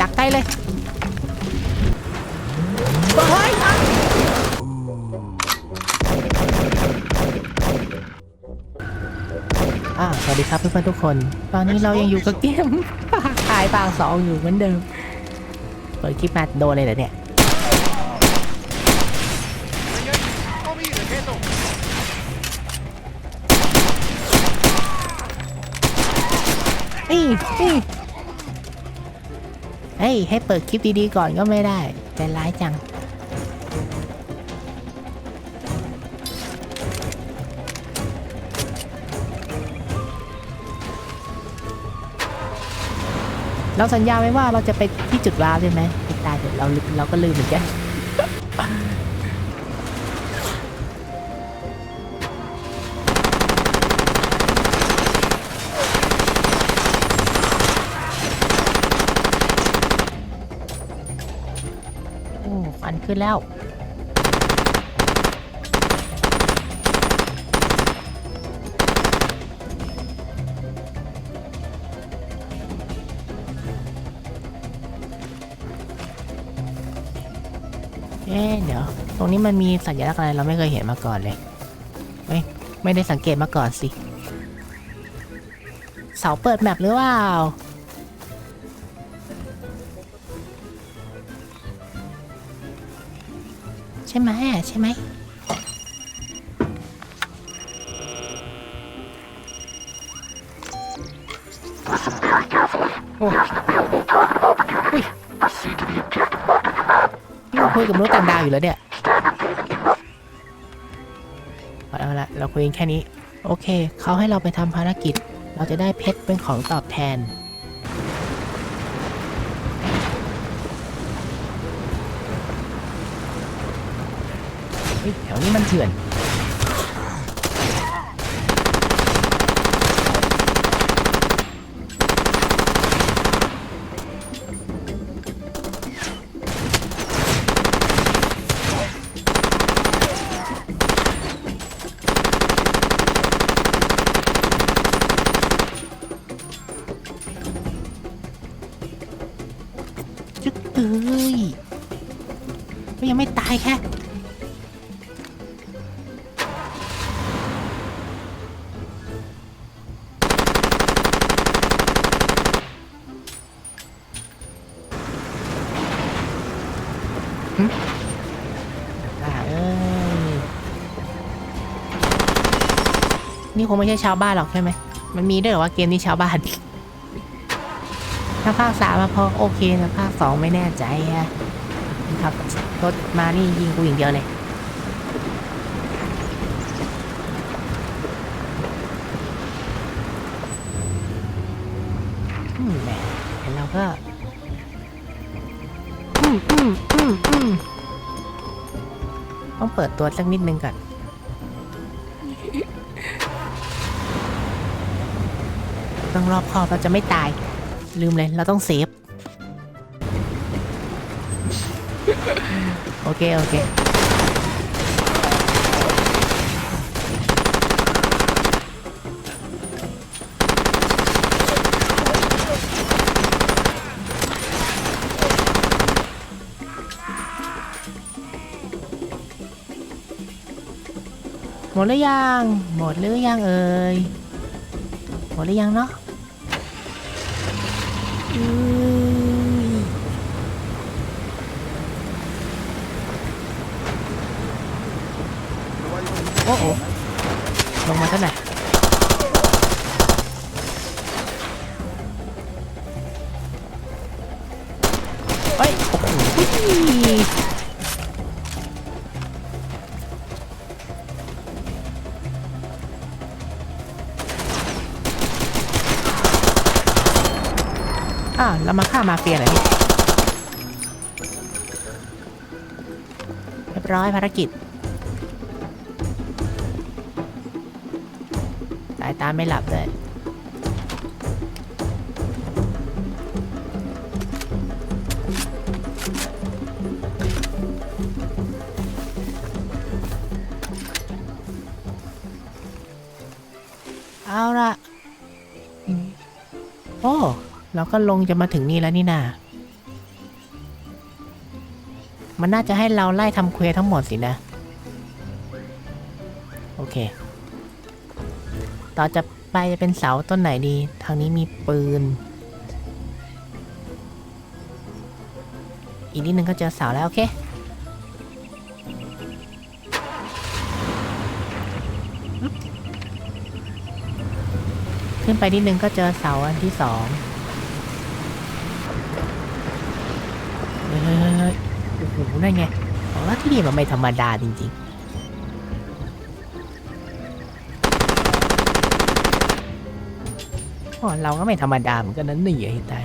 ดักใกล้เลยเฮ้ยอ่าสวัสดีครับเพื่อนๆทุกคน ตอนนี้เรายังอยู่กับเกมขายปางสองอยู่เหมือนเดิมเปิดคลิปมาโดนเลยเหรอเนี่ย นี่นี่เฮ้ย ให้เปิดคลิปดีๆก่อนก็ไม่ได้ใจร้ายจัง เราสัญญาไว้ว่าเราจะไปที่จุดว้าวใช่ไหมตายเดี๋ยวเราเราก็ลืมเหมือนกัน ขึ้นแล้ว เอ๊ะเดี๋ยว ตรงนี้มันมีสัญลักษณ์อะไรเราไม่เคยเห็นมาก่อนเลย ไม่ไม่ได้สังเกตมาก่อนสิ เสาเปิดแมปหรือเปล่า ช่ไหมอะใช่ไหมโอ้อุ้ยนี่เราคุยกับมนุษย์ต่างดาวอยู่แล้วเนี่ยเอาละเอาละเราคุยกันแค่นี้ โอเค เขาให้เราไปทำภารกิจ เราจะได้เพชรเป็นของตอบแทน เฮ้ยแถวนี้มันเถื่อนจึ๊กเอ้ยก็ยังไม่ตายแค่ นี่คงไม่ใช่ชาวบ้านหรอกใช่ไหม มันมีด้วยเหรอว่าเกมนี้ชาวบ้าน ถ้าภาคสามาพอโอเคนะภาคสองไม่แน่ใจฮะขับรถมานี่ยิงกูอย่างเดียวเลยแหมเห็นเราก็อืมอืมอืมอืมต้องเปิดตัวสักนิดนึงก่อน ต้องรอบคอบเราจะไม่ตาย ลืมเลย เราต้องเซฟ โอเค โอเคหมดหรือยัง หมดหรือยังเอ่ย หมดหรือยังเนาะ อุ้ อ่ามาฆ่ามาเฟียเหรอเนี่ยเรียบร้อยภารกิจสายตาไม่หลับเลยเอาละโอ้ เราก็ลงจะมาถึงนี่แล้วนี่นา มันน่าจะให้เราไล่ทำเควทั้งหมดสินะ โอเค ต่อจะไปจะเป็นเสาต้นไหนดี ทางนี้มีปืน อีกนิดนึงก็เจอเสาแล้วโอเคขึ้นไปนิดนึงก็เจอเสาอันที่สองเฮ้ยเฮ้ยเฮ้ยโอ้โห นั่นไงบอกว่าที่นี่มันไม่ธรรมดาจริงๆอ๋อเราก็ไม่ธรรมดาเหมือนกันนั้นนี่ไอ้ตาย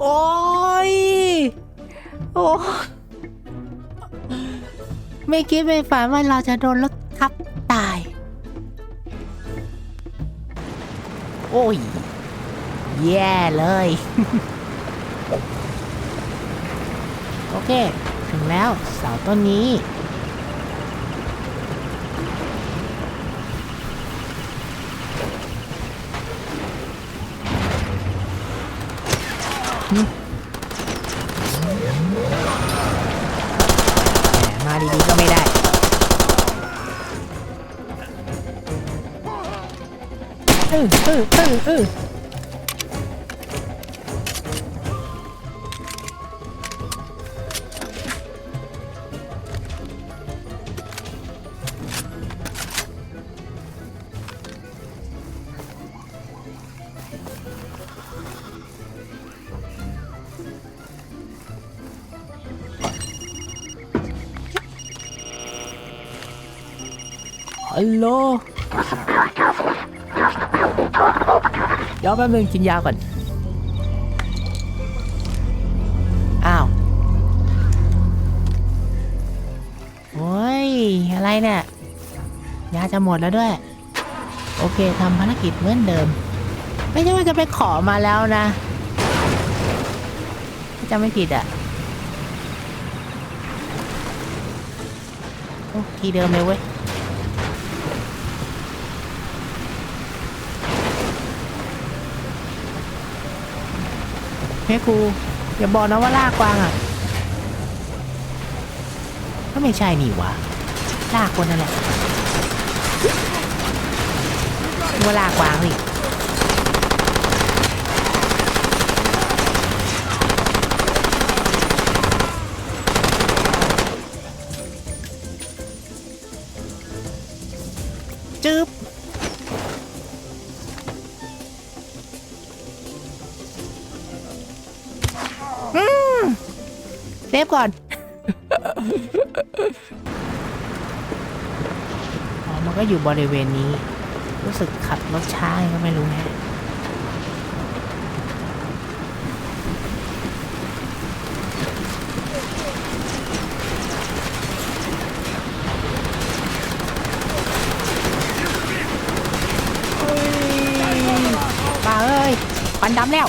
โอ้ย โอ้ไม่คิดไม่ฝันว่าเราจะโดนรถทับตาย โอ้ย แย่เลย โอเค ถึงแล้วเสาต้นนี้ เออเอ เออเออฮัลโหลเดี๋ยวแป๊บนึงกินยาก่อน อ้าว โอ้ย อะไรเนี่ย ยาจะหมดแล้วด้วย โอเคทำภารกิจเหมือนเดิม ไม่ใช่ว่าจะไปขอมาแล้วนะจำไม่ผิดอะโอ้ทีเดิมเลยเว้ย ให้กูอย่าบอกนะว่าลากวางอะก็ไม่ใช่นี่วะลากคนนั่นแหละว่าลากกวางสิ ก่อนอ๋อมันก็อยู่บริเวณนี้ รู้สึกขับรถช้าไงก็ไม่รู้แฮะเฮ้ยบ้าเอ้ยควันดำแล้ว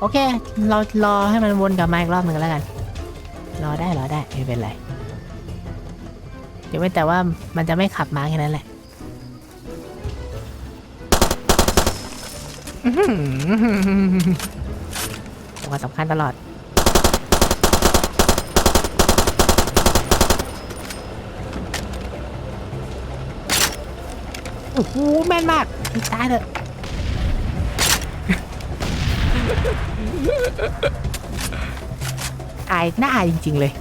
โอเค เรารอให้มันวนกลับมาอีกรอบหนึ่งแล้วกัน รอได้รอได้ไม่เป็นไรเดี๋ยวไว้แต่ว่ามันจะไม่ขับมาแค่นั้นแหละอื้อหือจังหวะสำคัญตลอด โอ้โหแม่นมากตายเถอะ อายน่าอายจริง ๆ เลย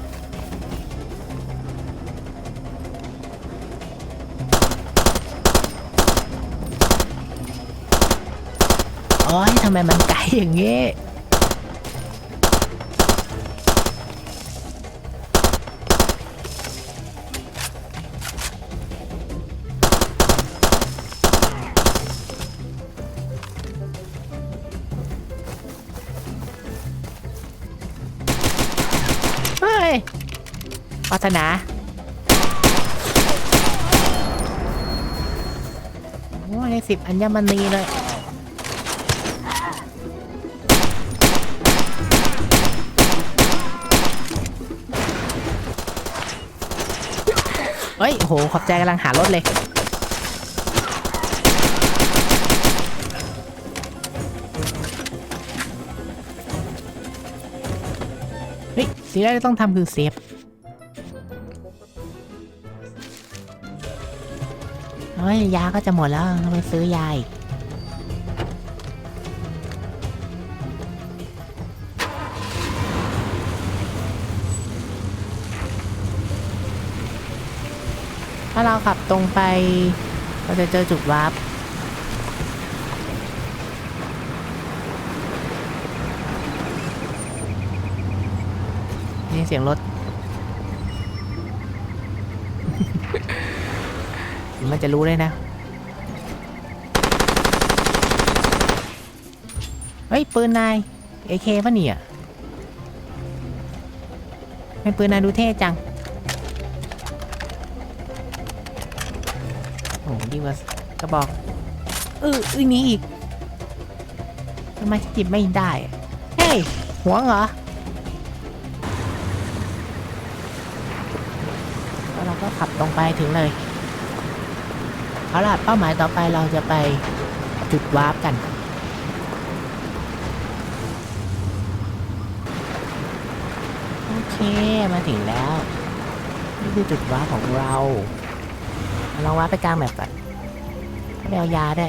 โอ้ยทำไมมันไกลอย่างเงี้ย นาโอ้ยได้สิบอัญมณีเลยเฮ้ยโห ขอบใจกำลังหารถเลย เฮ้ยสิ่งแรกที่ต้องทำคือเซฟ เฮ้ยยาก็จะหมดแล้วต้องไปซื้อยาอีกถ้าเราขับตรงไป เราจะเจอจุดวาร์ปนี่เสียงรถ มันจะรู้เลยนะ เฮ้ย ปืนนาย AK ป่ะเนี่ยเป็นปืนนายดูเท่จัง โอ้ดีกว่ากระบอกเอออุ้ยหนี้อีกทำไมจิบไม่ได้ เฮ้ย หัวเหรอแล้วเราก็ขับตรงไปถึงเลย เอาล่ะเป้าหมายต่อไปเราจะไปจุดวาร์ปกัน โอเคมาถึงแล้ว นี่คือจุดวาร์ปของเราลองวาร์ปไปกลางแบบก่อนไม่เอายาได้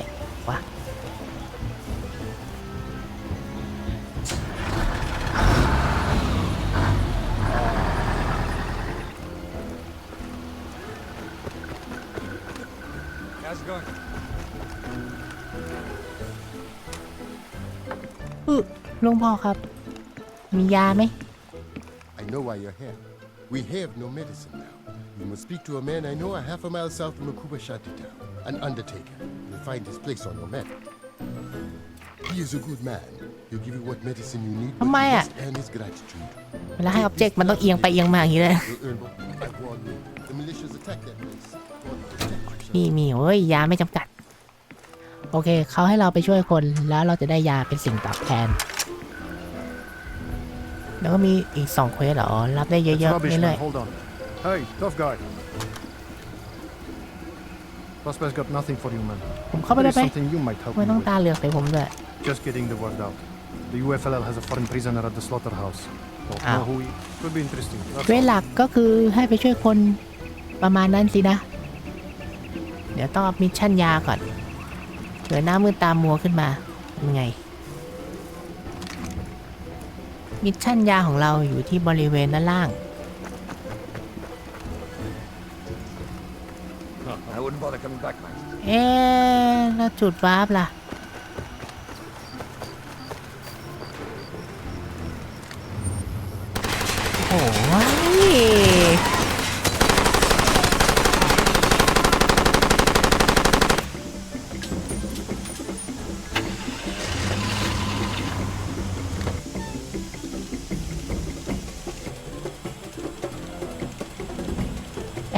อือลุงพ่อครับ มียาไหม I know why you're here. We have no medicine now. You must speak to a man I know a half a mile south from Makuba Shati town, an undertaker. You'll find his place on your map. He is a good man. He'll give you what medicine you need, but Am I you a- must earn his gratitude. เวลาให้ object มันต้องเอียงไปเอียงมาอย่างนี้เลย You'll earn what I warn you. The militias attack that place. God protect yourself. นี่มีเฮ้ยยาไม่จำกัด โอเคเขาให้เราไปช่วยคนแล้วเราจะได้ยาเป็นสิ่งตอบแทน แล้วก็มีอีกสองเควสเหรอ รับได้เย It's อะๆ rubbish, เรื่อ man. ย Hold on. Hey, tough guy. Prospect's got nothing for you, man. ๆผมเข้าไป There ได้ is ไหม something you might help ไม่ me ต้อง with. ตาเหลือกใส่ผมด้วย Just getting the word out. The UFLL has a foreign prisoner at the slaughterhouse. Don't Ow. know who he... Could be interesting. That's เควส all. หลักก็คือให้ไปช่วยคนประมาณนั้นสินะ เดี๋ยวต้องเอามิชชั่นยาก่อน เผื่อหน้ามืดตามมัวขึ้นมาทำไง มิชชั่นยาของเราอยู่ที่บริเวณด้านล่าง I wouldn't bother coming back, man. เอ๊ะแล้วจุดวาร์ปล่ะ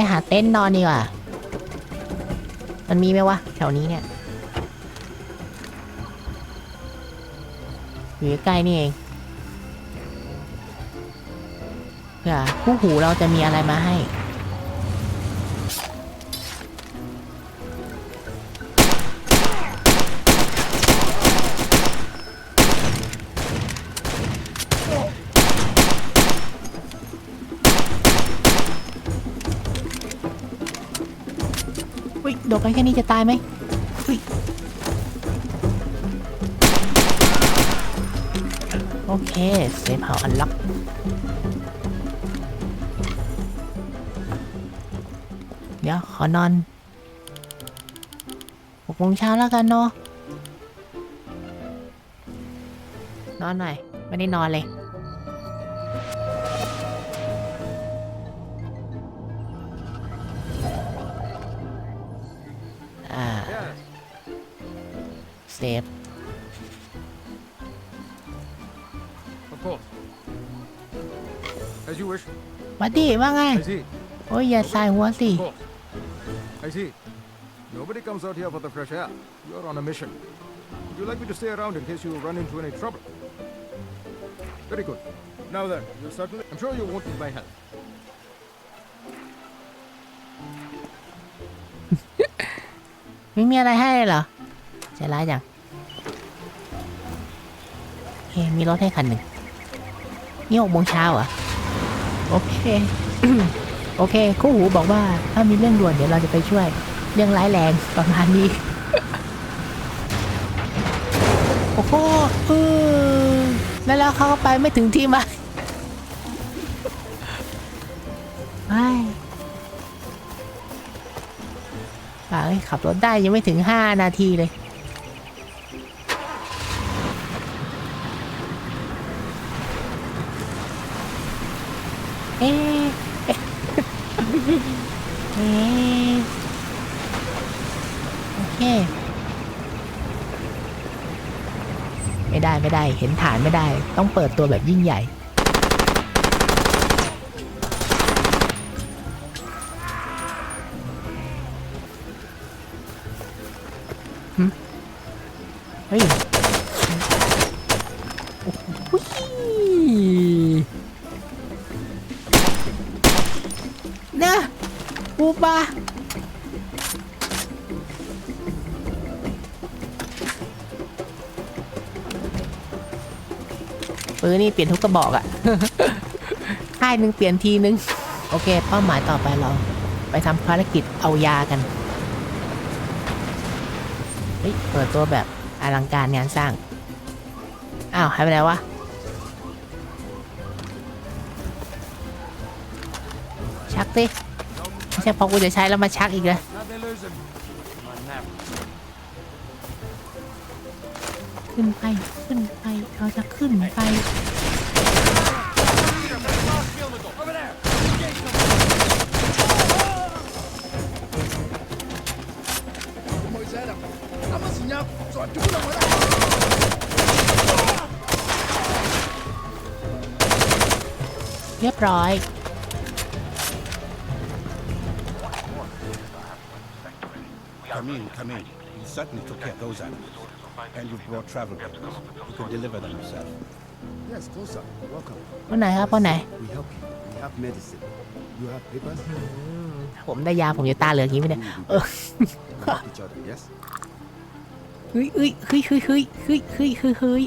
หาเต็นท์นอนดีกว่า มันมีไหมวะ แถวนี้เนี่ย อยู่ใกล้นี่เองเผื่อคู่หูเราจะมีอะไรมาให้ายไหมโอเคเซฟเฮาอันล็อกเดี๋ยวขอนอนหกโมงเช้าแล้วกันเนาะนอนหน่อย ไม่ได้นอนเลย วัดดีว่าไง I see. โอ้ยอย่าใส่หัวสิ Of course. I see. Nobody comes out here for the fresh air. You're on a mission. Would you like me to stay around in case you run into any trouble? Very good. Now then, you certainly. I'm sure you won't need my help. ไม่มีอะไรให้เลยเหรอใจร้ายจังเฮ้มีรถให้คันหนึ่งนี่หกโมงเช้าเหรอ โอเค โอเค คู่หูบอกว่าถ้ามีเรื่องด่วนเดี๋ยวเราจะไปช่วย เรื่องร้ายแรงประมาณนี้ โอ้โหเออแล้วแล้วเขาก็ไปไม่ถึงที่มาไอ้ป่าขับรถได้ยังไม่ถึง5นาทีเลย เอ๊ะเอ๊ะเอ๊ะโอเค ไม่ได้ไม่ได้ เห็นฐานไม่ได้ ต้องเปิดตัวแบบยิ่งใหญ่หึเฮ้ย เปลี่ยนทุกกระบอกอะค่ายหนึ่งเปลี่ยนทีนึง โอเค เป้าหมายต่อไปเรา ไปทำภารกิจเอายากันเฮ้ยเปิดตัวแบบอลังการงานสร้าง อ้าวหายไปไหนวะชักสิไม่ใช่พอกูจะใช้แล้วมาชักอีกเลยขึ้นไป ขึ้นไป เราจะขึ้นไป เรียบร้อย Come in, come in. You certainly took care of those animals. And you've brought travel papers. You could deliver them yourself. Yes, closer. Welcome. คนไหนครับคนไหน We help you. We have medicine. You have papers? ผมได้ยาผมจะตาเหลืองอย่างนี้ไหมเนี่ยเออ We help each other, yes? เฮ้ยเฮ้ยเฮ้ยเฮ้ยเฮ้ยเฮ้ยเฮ้ยเฮ้ยเฮ้ย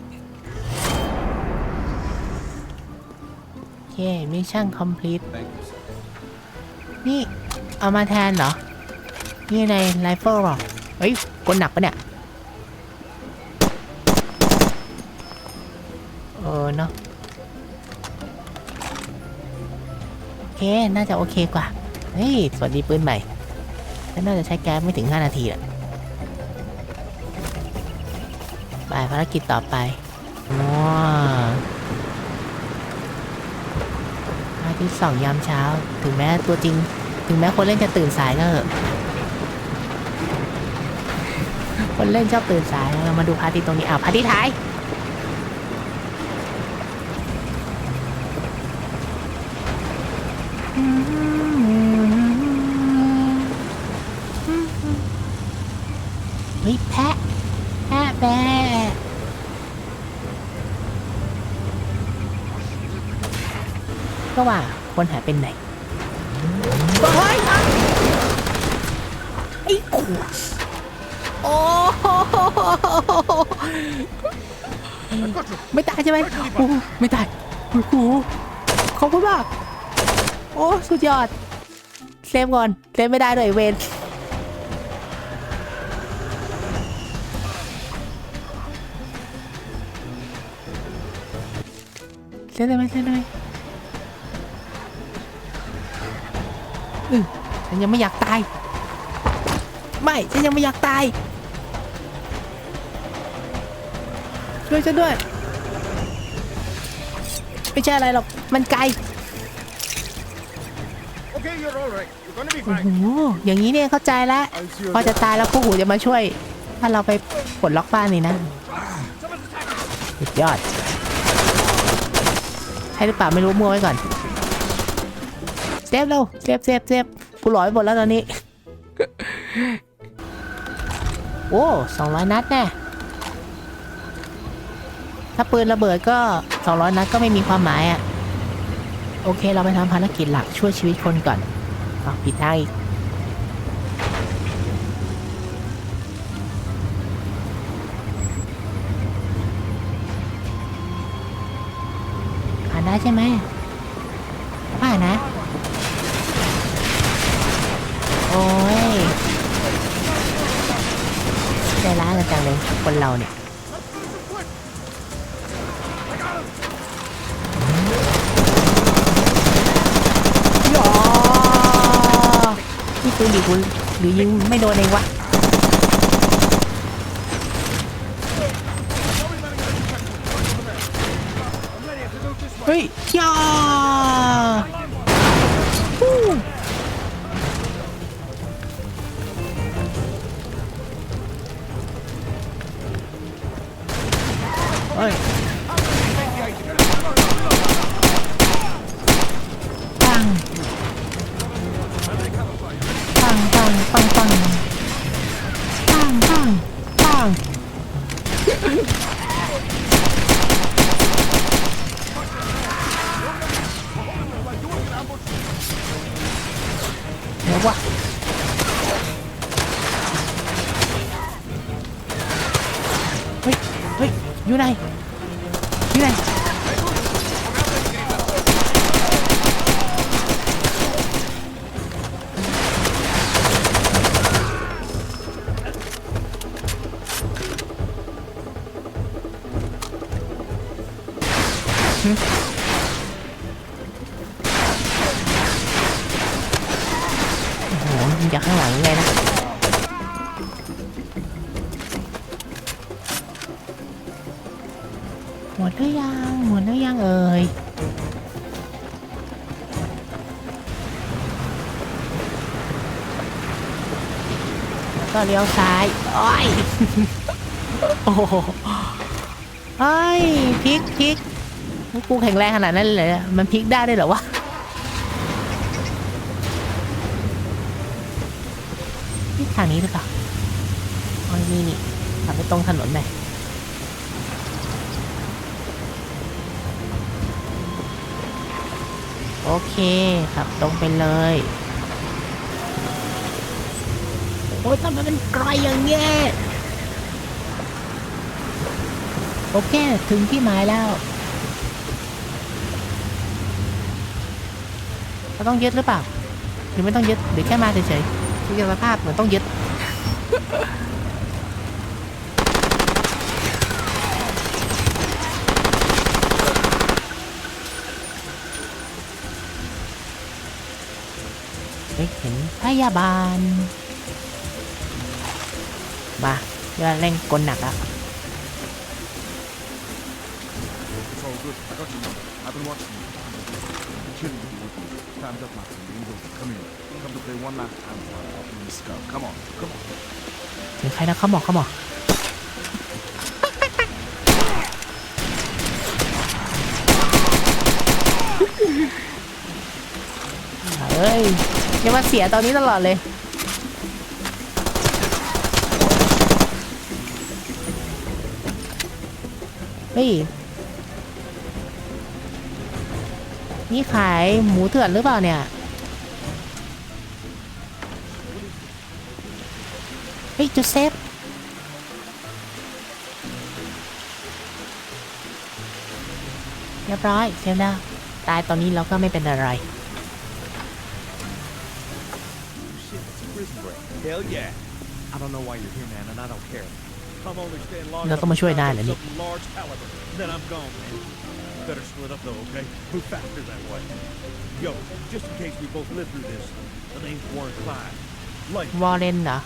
เคมิชชั่นคอมพลีท Thank you, sir. นี่เอามาแทนเหรอ นี่ในไรเฟิลหรอ เฮ้ยกลหนักปะเนี่ย เออเนาะโอเค น่าจะโอเคกว่า เฮ้ย สวัสดีปืนใหม่ฉันน่าจะใช้แก๊สไม่ถึง 5 นาทีแหละไปภารกิจต่อไปว้าพระอา ทิตย์ส่องยามเช้า ถึงแม้ตัวจริง ถึงแม้คนเล่นจะตื่นสายก็เถอะคนเล่นชอบตื่นสายเรามาดูพาทิตย์ตรงนี้อ้าวพาทิตย์ท้ายเฮ้ยแพะแพะแพ ก็ว่าคนหายเป็นไหนเฮ้ยไอ้ขวดโอ้ไม่ตายใช่ไหมโอ้ไม่ตายโอ้โหขอบคุณมากโอ้สุดยอดเซฟก่อนเซฟไม่ได้ด้วยเวนเซฟได้ไหมเซฟได้ไหม ฉันยังไม่อยากตาย ไม่ฉันยังไม่อยากตาย ช่วยฉันด้วย ไม่ใช่อะไรหรอก มันไกล Okay, you're all right. You're gonna be โอ้ fine. โห อย่างนี้เนี่ยเข้าใจแล้ว I'll see you พอจะตายแล้วคู่หูจะมาช่วย ถ้าเราไปปลดล็อกบ้านนี่นะสุดยอด ใช่หรือเปล่าไม่รู้มั่วไว้ก่อนเซฟเร็วเซฟเซฟเซฟกูหลอยหมดแล้วตอนนี้ โอ้สองร้อยนัดแน่ถ้าปืนระเบิดก็สองร้อยนัดก็ไม่มีความหมายอะ่ะ โอเคเราไปทำภารกิจหลักช่วยชีวิตคนก่อนอ้าวผิดทางอีกผ่านได้ใช่ไหมผ่านนะ โอ้ยใจร้ายกันจังเลย คนเราเนี่ยหยอนี่ปืนดิคุณหรือยิงไม่โดนเองวะเฮ้ยย่า 아. โอ้โหยิงจากข้างหลังยังไงนะหมดหรือยังหมดหรือยังเอ่ยแล้วก็เลี้ยวซ้ายโอ้ยโอ้โหเฮ้ยพลิกพลิก กูแข็งแรงขนาดนั้นเลยมันพลิกได้ด้วยเหรอวะนี่ทางนี้หรือเปล่าอ๋อนี่นี่ขับไปตรงถนนไหนโอเคขับตรงไปเลย โอ้ยทำไมมันไกลอย่างเงี้ยโอเค ถึงที่หมายแล้ว เราต้องยึดหรือเปล่า หรือไม่ต้องยึดหรือแค่มาเฉยๆที่สภาพเหมือนต้องยึดเฮ้ยเห็นพยาบาลมาเดี๋ยวเร่งกลหนักอะ It's all good. I got your number. I've been watching you. Chilling with you with me. Time's up, Martin. We can go. Come here. Come to play one last time for our opening scout. Come on. Come on. ถึงใครนะเขาบอกเขาบอกเฮ้ยอย่ามาเสียตอนนี้ตลอดเลย เฮ้ย นี่ขายหมูเถื่อนหรือเปล่าเนี่ยเฮ้ยจูเซฟเรียบร้อยเซลนะตายตอนนี้เราก็ไม่เป็นอะไร Hell yeah. I don't know why you're here, man, I don't care. I'm only staying long เรา enough ต้องมาช่วย to ได้ stop เหรอนี่ something large caliber. Then I'm gone, man. Better split up though, okay? Move faster that way. Yo, just in case we both live through this, the name's Warren Clyde. Life วอลเลนเหรอ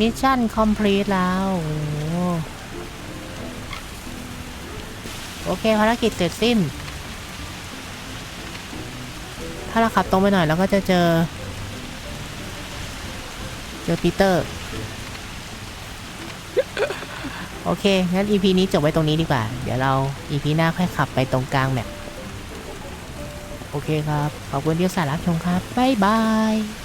มิชชั่นคอมพลีทแล้วโอ้โหโอเค ภารกิจเสร็จสิ้น ถ้าเราขับตรงไปหน่อยเราก็จะเจอ เจอปีเตอร์ โอเค งั้น EP นี้จบไว้ตรงนี้ดีกว่า เดี๋ยวเรา EP หน้าค่อยขับไปตรงกลางแมปโอเคครับ ขอบคุณที่สารักชมครับ บ๊ายบาย